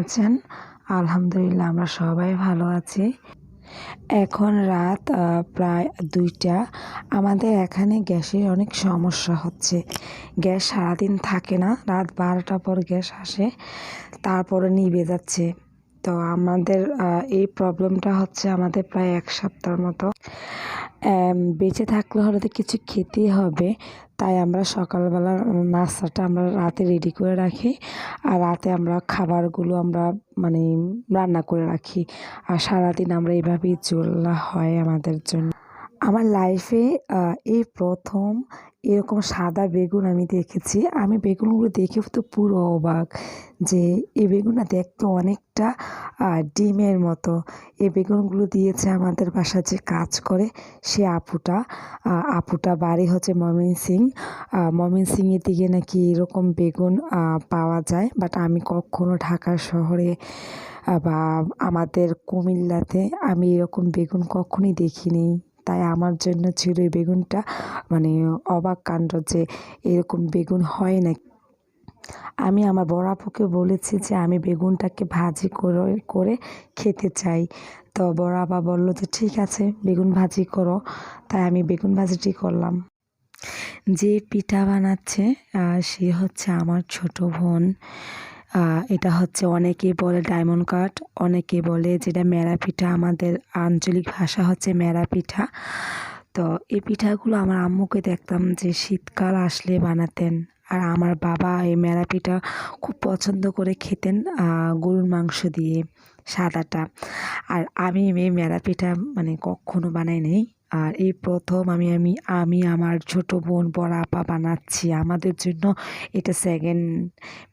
আছেন? আলহামদুলিল্লাহ, আমরা সবাই ভালো আছি। এখন রাত প্রায় দুইটা। আমাদের এখানে গ্যাসের অনেক সমস্যা হচ্ছে। গ্যাস সারাদিন থাকে না, রাত বারোটার পর গ্যাস আসে, তারপরে নিভে যাচ্ছে। তো আমাদের এই প্রবলেমটা হচ্ছে আমাদের প্রায় এক সপ্তাহের মতো। বেঁচে থাকলে হলে তো কিছু খেতেই হবে। তাই আমরা সকালবেলা নাস্তাটা আমরা রাতে রেডি করে রাখি আর রাতে আমরা খাবারগুলো আমরা মানে রান্না করে রাখি। আর সারাদিন আমরা এইভাবেই চলা হয় আমাদের জন্য। আমার লাইফে এই প্রথম এরকম সাদা বেগুন আমি দেখেছি। আমি বেগুনগুলো দেখে তো পুরো অবাক যে এই বেগুনটা দেখতে অনেকটা ডিমের মতো। এই বেগুনগুলো দিয়েছে আমাদের বাসা যে কাজ করে সে আপুটা। আপুটা বাড়ি হচ্ছে ময়মনসিং ময়মনসিংয়ের দিকে নাকি এরকম বেগুন পাওয়া যায়। বাট আমি কখনো ঢাকা শহরে বা আমাদের কুমিল্লাতে আমি এরকম বেগুন কখনোই দেখিনি। তাই আমার জন্য ছিল এই বেগুনটা। মানে অবাক কাণ্ড যে এরকম বেগুন হয় না। আমি আমার বড় আপুকে বলেছি যে আমি বেগুনটাকে ভাজি করে করে খেতে চাই। তো বড় আপা বলল যে, ঠিক আছে, বেগুন ভাজি করো। তাই আমি বেগুন ভাজিটি করলাম। যে পিঠা বানাচ্ছে সে হচ্ছে আমার ছোট বোন। এটা হচ্ছে অনেকে বলে ডায়মন্ড কাট অনেকে বলে যেটা মেরা পিঠা, আমাদের আঞ্চলিক ভাষা হচ্ছে মেরা পিঠা। তো এই পিঠাগুলো আমার আম্মুকে দেখতাম যে শীতকাল আসলে বানাতেন, আর আমার বাবা এই মেরা পিঠা খুব পছন্দ করে খেতেন গরুর মাংস দিয়ে সাদাটা। আর আমি এই মেরা পিঠা মানে কখনো বানাই নেই। আর এই প্রথম আমি আমি আমি আমার ছোট বোন বড় আপা বানাচ্ছি। আমাদের জন্য এটা সেকেন্ড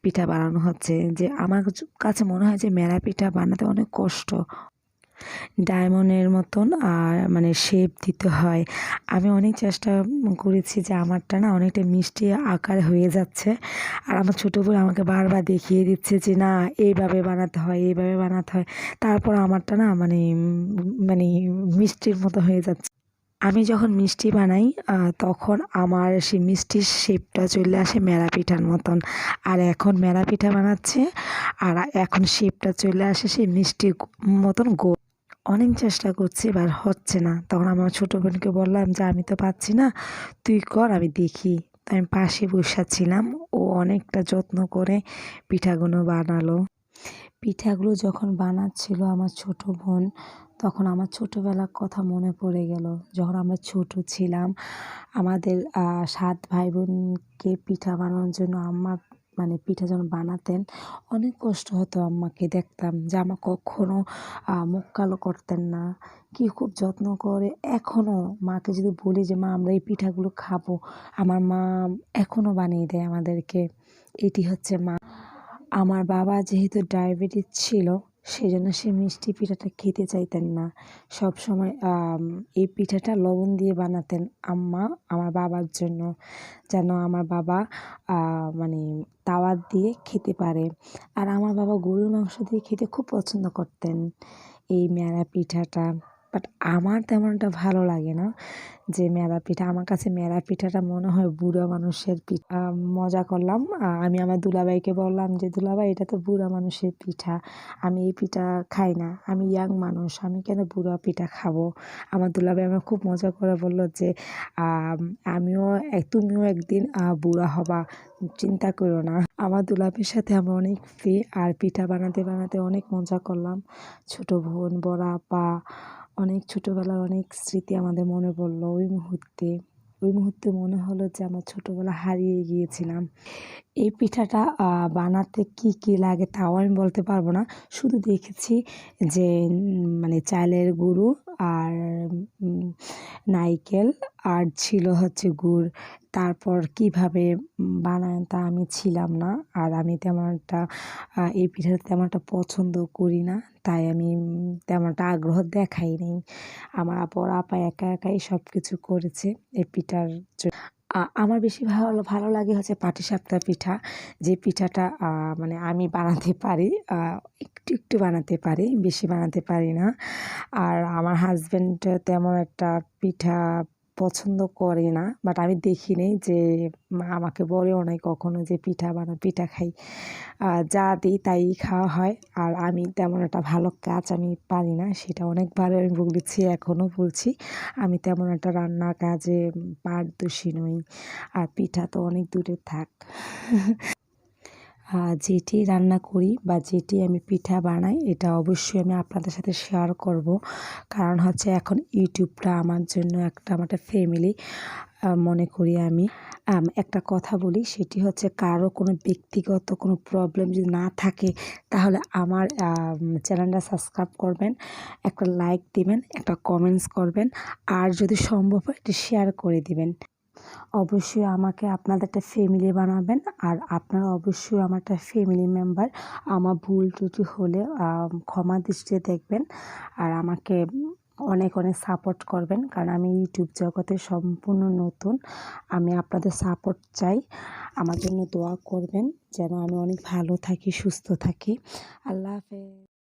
পিঠা বানানো হচ্ছে। যে আমার কাছে মনে হয় যে মেরা পিঠা বানাতে অনেক কষ্ট। ডায়মন্ডের মতন আর মানে শেপ দিতে হয়। আমি অনেক চেষ্টা করেছি যে আমারটা না অনেকটা মিষ্টি আকার হয়ে যাচ্ছে। আর আমার ছোটো বোন আমাকে বারবার দেখিয়ে দিচ্ছে যে না, এইভাবে বানাতে হয়, এইভাবে বানাতে হয়। তারপর আমারটা না মানে মানে মিষ্টির মতো হয়ে যাচ্ছে। আমি যখন মিষ্টি বানাই তখন আমার সেই মিষ্টির শেপটা চলে আসে মেরা পিঠার মতন। আর এখন মেরা পিঠা বানাচ্ছে, আর এখন শেপটা চলে আসে সেই মিষ্টি মতন গো। অনেক চেষ্টা করছি, এবার হচ্ছে না। তখন আমার ছোটো বোনকে বললাম যে, আমি তো পাচ্ছি না, তুই কর, আমি দেখি। তো আমি পাশে বসাচ্ছিলাম ও অনেকটা যত্ন করে পিঠাগুলো বানালো। পিঠাগুলো যখন বানাচ্ছিল আমার ছোট বোন তখন আমার ছোটোবেলার কথা মনে পড়ে গেল। যখন আমরা ছোট ছিলাম আমাদের সাত ভাই বোনকে পিঠা বানানোর জন্য আম্মা মানে পিঠা যখন বানাতেন অনেক কষ্ট হতো আম্মাকে দেখতাম যে আমা কখনো আহ, মুখ কালো করতেন না। কি খুব যত্ন করে এখনও মাকে যদি বলি যে মা আমরা এই পিঠাগুলো খাব। আমার মা এখনও বানিয়ে দেয় আমাদেরকে। এটি হচ্ছে মা আমার বাবা যেহেতু ডায়াবেটিস ছিল সেই জন্য সে মিষ্টি পিঠাটা খেতে চাইতেন না। সব সময় এই পিঠাটা লবণ দিয়ে বানাতেন আম্মা আমার বাবার জন্য, যেন আমার বাবা মানে তাওয়া দিয়ে খেতে পারে। আর আমার বাবা গরুর মাংস দিয়ে খেতে খুব পছন্দ করতেন, এই মেরা পিঠাটা। বাট আমার তেমন একটা ভালো লাগে না যে মেরা পিঠা, আমার কাছে মেরা পিঠাটা মনে হয় বুড়ো মানুষের পিঠা। মজা করলাম। আমি আমার দুলাভাইকে বললাম যে, দুলাভাই, এটা তো বুড়া মানুষের পিঠা। আমি এই পিঠা খাই না। আমি ইয়াং মানুষ। আমি কেন বুড়া পিঠা খাব? আমার দুলাভাই আমার খুব মজা করে বলল যে আমিও তুমিও একদিন বুড়া হবা। চিন্তা করো না। আমার দুলাভাইয়ের সাথে আমরা অনেক ফ্রি আর পিঠা বানাতে বানাতে অনেক মজা করলাম। ছোট বোন, বড় আপা অনেক ছোটোবেলার অনেক স্মৃতি আমাদের মনে পড়ল ওই মুহূর্তে। ওই মুহূর্তে মনে হলো যে আমার ছোটোবেলা হারিয়ে গিয়েছিলাম। এই পিঠাটা বানাতে কি কি লাগে তাও আমি বলতে পারব না। শুধু দেখেছি যে মানে চালের গুঁড়ো আর নাইকেল আর ছিল হচ্ছে গুড়। তারপর কীভাবে বানায় তা আমি ছিলাম না, আর আমি তেমন একটা এই পিঠাটা তেমন একটা পছন্দ করি না, তাই আমি তেমন একটা আগ্রহ দেখাইনি আমার বড় আপা একা একাই সব কিছু করেছে এই পিঠার আমার বেশি ভালো ভালো লাগে হচ্ছে পাটিসাপটা পিঠা, যে পিঠাটা মানে আমি বানাতে পারি একটু একটু বানাতে পারি, বেশি বানাতে পারি না। আর আমার হাজব্যান্ড তেমন একটা পিঠা পছন্দ করে না বাট আমি দেখি নেই যে আমাকে বলেও নাই কখনো যে পিঠা বানা, পিঠা খাই। যা দিই তাই খাওয়া হয়, আর আমি তেমন একটা ভালো কাজ আমি পারি না, সেটা অনেকবার আমি বলেছি, এখনও বলছি। আমি তেমন একটা রান্না কাজে পারদর্শী নই, আর পিঠা তো অনেক দূরে থাক। যেটি রান্না করি বা যেটি আমি পিঠা বানাই, এটা অবশ্যই আমি আপনাদের সাথে শেয়ার করব। কারণ হচ্ছে এখন ইউটিউবটা আমার জন্য একটা আমার ফ্যামিলি মনে করি আমি। একটা কথা বলি, সেটি হচ্ছে কারও কোনো ব্যক্তিগত কোনো প্রবলেম যদি না থাকে, তাহলে আমার চ্যানেলটা সাবস্ক্রাইব করবেন, একটা লাইক দিবেন, একটা কমেন্টস করবেন, আর যদি সম্ভব হয় একটু শেয়ার করে দিবেন। অবশ্যই আমাকে আপনাদের একটা ফ্যামিলি বানাবেন। আর আপনারা অবশ্যই আমার একটা ফ্যামিলি মেম্বার আমার ভুল ত্রুটি হলে ক্ষমা দৃষ্টিতে দেখবেন। আর আমাকে অনেক অনেক সাপোর্ট করবেন। কারণ আমি ইউটিউব জগতে সম্পূর্ণ নতুন। আমি আপনাদের সাপোর্ট চাই। আমার জন্য দোয়া করবেন। যেন আমি অনেক ভালো থাকি, সুস্থ থাকি। আল্লাহ হাফেজ।